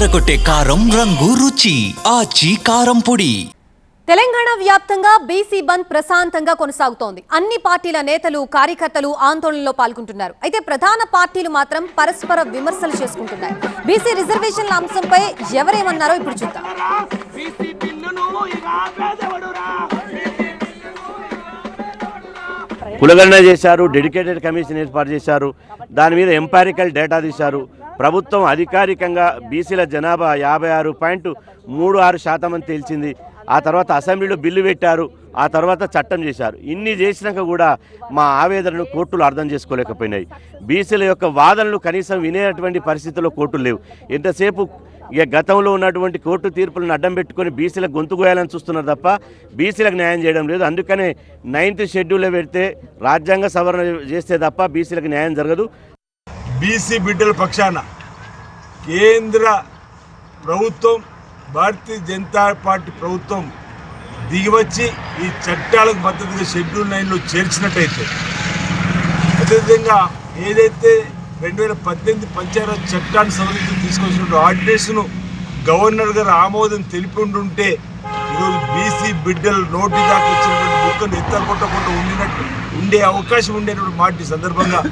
కారం రంగు రుచి. ఆచి కారం పొడి. తెలంగాణ వ్యాప్తంగా బీసీ బంద్ ప్రశాంతంగా కొనసాగుతోంది. అన్ని పార్టీల నేతలు కార్యకర్తలు ఆందోళనలో పాల్గొంటున్నారు. అయితే ప్రధాన పార్టీలు మాత్రం పరస్పర విమర్శలు చేసుకుంటున్నాయి. బీసీ రిజర్వేషన్ల అంశంపై ఎవరేమన్నారో ఇప్పుడు చూద్దాం. కులగణన చేశారు డెడికేటెడ్ కమిషన్ ఏర్పాటు చేశారు. దాని మీద ఎంపారికల్ డేటా తీశారు. ప్రభుత్వం అధికారికంగా బీసీల జనాభా యాభై ఆరు పాయింట్ మూడు ఆరు శాతం అని తేల్చింది. ఆ తర్వాత అసెంబ్లీలో బిల్లు పెట్టారు. ఆ తర్వాత చట్టం చేశారు. ఇన్ని చేసినాక కూడా మా ఆవేదనను కోర్టులు అర్థం చేసుకోలేకపోయినాయి. బీసీల యొక్క వాదనలు కనీసం వినేటువంటి పరిస్థితుల్లో కోర్టులు లేవు. ఎంతసేపు ఇక గతంలో ఉన్నటువంటి కోర్టు తీర్పులను అడ్డం పెట్టుకొని బీసీలకు గొంతు కోయాలని చూస్తున్నారు తప్ప బీసీలకు న్యాయం చేయడం లేదు. అందుకనే నైన్త్ షెడ్యూల్లో పెడితే రాజ్యాంగ సవరణ చేస్తే తప్ప బీసీలకు న్యాయం జరగదు. బీసీ బిడ్డల పక్షాన కేంద్ర ప్రభుత్వం భారతీయ జనతా పార్టీ ప్రభుత్వం దిగివచ్చి ఈ చట్టాలకు మద్దతుగా షెడ్యూల్ నైన్లో చేర్చినట్టయితే అదేవిధంగా ఏదైతే రెండు వేల పద్దెనిమిది పంచాయత్ చట్టాన్ని సవరించి తీసుకొచ్చిన ఆర్డినెన్స్ను గవర్నర్ గారు ఆమోదం తెలిపి ఉండుంటే ఈరోజు బీసీ బిడ్డలు నోటి దాకా వచ్చినటువంటి బుక్కను ఎత్తగొట్టకుండా ఉండినట్టు ఉండే అవకాశం ఉండేటువంటి మాట ఈ సందర్భంగా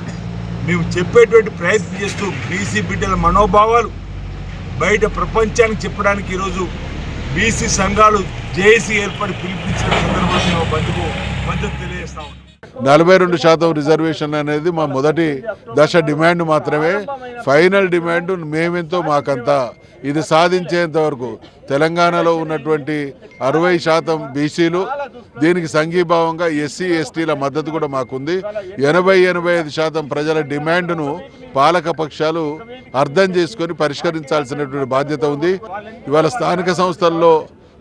మేము చెప్పేటువంటి ప్రయత్నం చేస్తూ బీసీ బిడ్డల మనోభావాలు బయట ప్రపంచానికి చెప్పడానికి ఈరోజు బీసీ సంఘాలు జేఏసీ ఏర్పడి పిలిపించిన సందర్భంగా మేము మద్దతు తెలియజేస్తా నలభై రెండు శాతం రిజర్వేషన్ అనేది మా మొదటి దశ డిమాండ్ మాత్రమే. ఫైనల్ డిమాండ్ మేమెంతో మాకంత. ఇది సాధించేంత వరకు తెలంగాణలో ఉన్నటువంటి అరవై శాతం బీసీలు దీనికి సంఘీభావంగా ఎస్సీ ఎస్టీల మద్దతు కూడా మాకుంది. ఎనభై ఎనభై ఐదు శాతం ప్రజల డిమాండ్ను పాలక పక్షాలు అర్థం చేసుకొని పరిష్కరించాల్సినటువంటి బాధ్యత ఉంది. ఇవాళ స్థానిక సంస్థల్లో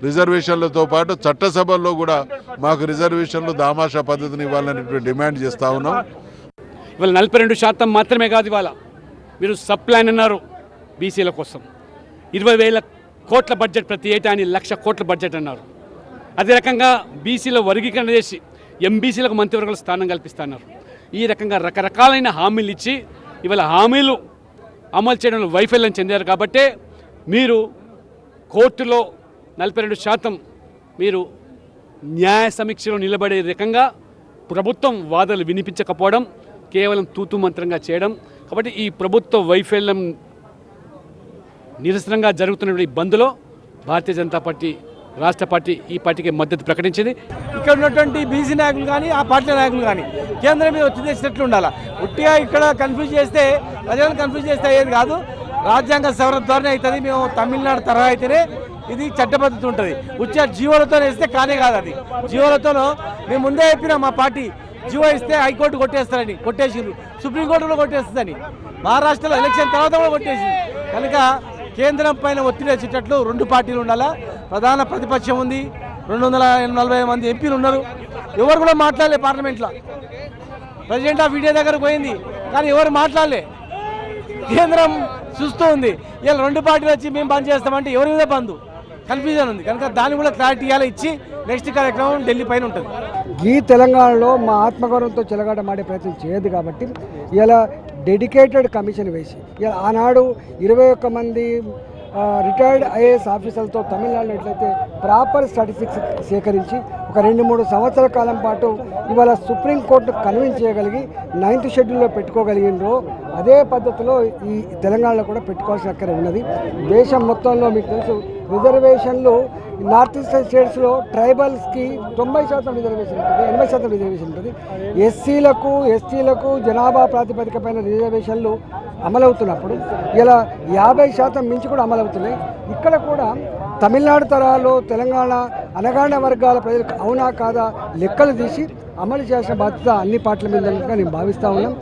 రిజర్వేషన్లతో పాటు చట్టసభల్లో కూడా మాకు రిజర్వేషన్లు దామాషా పద్ధతిని ఇవ్వాలనేటువంటి డిమాండ్ చేస్తా ఉన్నాం. ఇవాళ నలభై రెండు శాతం మాత్రమే కాదు ఇవాళ. మీరు సబ్ ప్లాన్ అన్నారు బీసీల కోసం. ఇరవై వేల కోట్ల బడ్జెట్ ప్రతి ఏటా అని లక్ష కోట్ల బడ్జెట్ అన్నారు. అదే రకంగా బీసీలో వర్గీకరణ చేసి ఎంబీసీలకు మంత్రివర్గాల స్థానం కల్పిస్తున్నారు ఈ రకంగా రకరకాలైన హామీలు ఇచ్చి ఇవాళ హామీలు అమలు చేయడంలో వైఫల్యం చెందారు కాబట్టే మీరు కోర్టులో నలభై రెండు శాతం మీరు న్యాయ సమీక్షలో నిలబడే రకంగా ప్రభుత్వం వాదనలు వినిపించకపోవడం కేవలం తూతు మంత్రంగా చేయడం. కాబట్టి ఈ ప్రభుత్వ వైఫల్యం నిరసనంగా జరుగుతున్నటువంటి బంద్లో భారతీయ జనతా పార్టీ రాష్ట్ర పార్టీ ఈ పార్టీకి మద్దతు ప్రకటించింది. ఇక్కడ ఉన్నటువంటి బీసీ నాయకులు కానీ ఆ పార్టీ నాయకులు కానీ కేంద్రం మీద ఒత్తిడి చేసినట్లు ఉండాలి? ఉట్టిగా ఇక్కడ కన్ఫ్యూజ్ చేస్తే ప్రజలను కన్ఫ్యూజ్ చేస్తే అయ్యేది కాదు. రాజ్యాంగ సవరణ ద్వారానే అవుతుంది. మేము తమిళనాడు తరహా అయితేనే ఇది చట్టబద్ధత ఉంటుంది. వచ్చే జీవోలతో ఇస్తే కానే కాదు అది. జీవోలతోనూ మేము ముందే చెప్పినాం మా పార్టీ జీవో ఇస్తే హైకోర్టు కొట్టేస్తారని కొట్టేసిండ్రు. సుప్రీంకోర్టులో కొట్టేస్తుందని. మహారాష్ట్రలో ఎలక్షన్ తర్వాత కూడా కొట్టేసింది కనుక కేంద్రం పైన ఒత్తిడి వచ్చేటట్లు రెండు పార్టీలు ఉండాలా? ప్రధాన ప్రతిపక్షం ఉంది. రెండు వందల నలభై మంది ఎంపీలు ఉన్నారు. ఎవరు కూడా మాట్లాడలే పార్లమెంట్లో. ప్రెసిడెంట్ ఆఫ్ ఇండియా దగ్గరకు పోయింది. కానీ ఎవరు మాట్లాడలే. కేంద్రం చూస్తూ ఉంది. ఇలా రెండు పార్టీలు వచ్చి మేము బంద్ చేస్తామంటే ఎవరి మీద బంద్? కన్ఫ్యూజన్ ఉంది. కనుక దాన్ని కూడా క్లారిటీ ఇవ్వాలి ఇచ్చి నెక్స్ట్ కార్యక్రమం ఢిల్లీ పైన ఉంటుంది. ఈ తెలంగాణలో మా ఆత్మగౌరవంతో చెలగాటమాడే ప్రయత్నం చేయదు కాబట్టి ఇలా డెడికేటెడ్ కమిషన్ వేసి ఇలా ఆనాడు ఇరవై ఒక్క మంది రిటైర్డ్ ఐఏఎస్ ఆఫీసర్లతో తమిళనాడులో ఎట్లయితే ప్రాపర్ స్టాటిస్టిక్స్ సేకరించి ఒక రెండు మూడు సంవత్సరాల కాలం పాటు ఇవాళ సుప్రీంకోర్టు కన్విన్స్ చేయగలిగి నైన్త్ షెడ్యూల్లో పెట్టుకోగలిగినరో అదే పద్ధతిలో ఈ తెలంగాణలో కూడా పెట్టుకోవాల్సిన అక్కడ ఉన్నది. దేశం మొత్తంలో మీకు తెలుసు రిజర్వేషన్లు నార్త్ ఈస్ట్ స్టేట్స్లో ట్రైబల్స్కి తొంభై శాతం రిజర్వేషన్ ఉంటుంది ఎనభై శాతం రిజర్వేషన్ ఉంటుంది. ఎస్సీలకు ఎస్టీలకు జనాభా ప్రాతిపదికపైన రిజర్వేషన్లు అమలవుతున్నప్పుడు ఇలా యాభై శాతం మించి కూడా అమలవుతున్నాయి. ఇక్కడ కూడా తమిళనాడు తరాల్లో తెలంగాణ అనగాణ వర్గాల ప్రజలకు అవునా కాదా లెక్కలు తీసి అమలు చేసిన బాధ్యత అన్ని పార్టీల మీద నేను భావిస్తా ఉన్నాం.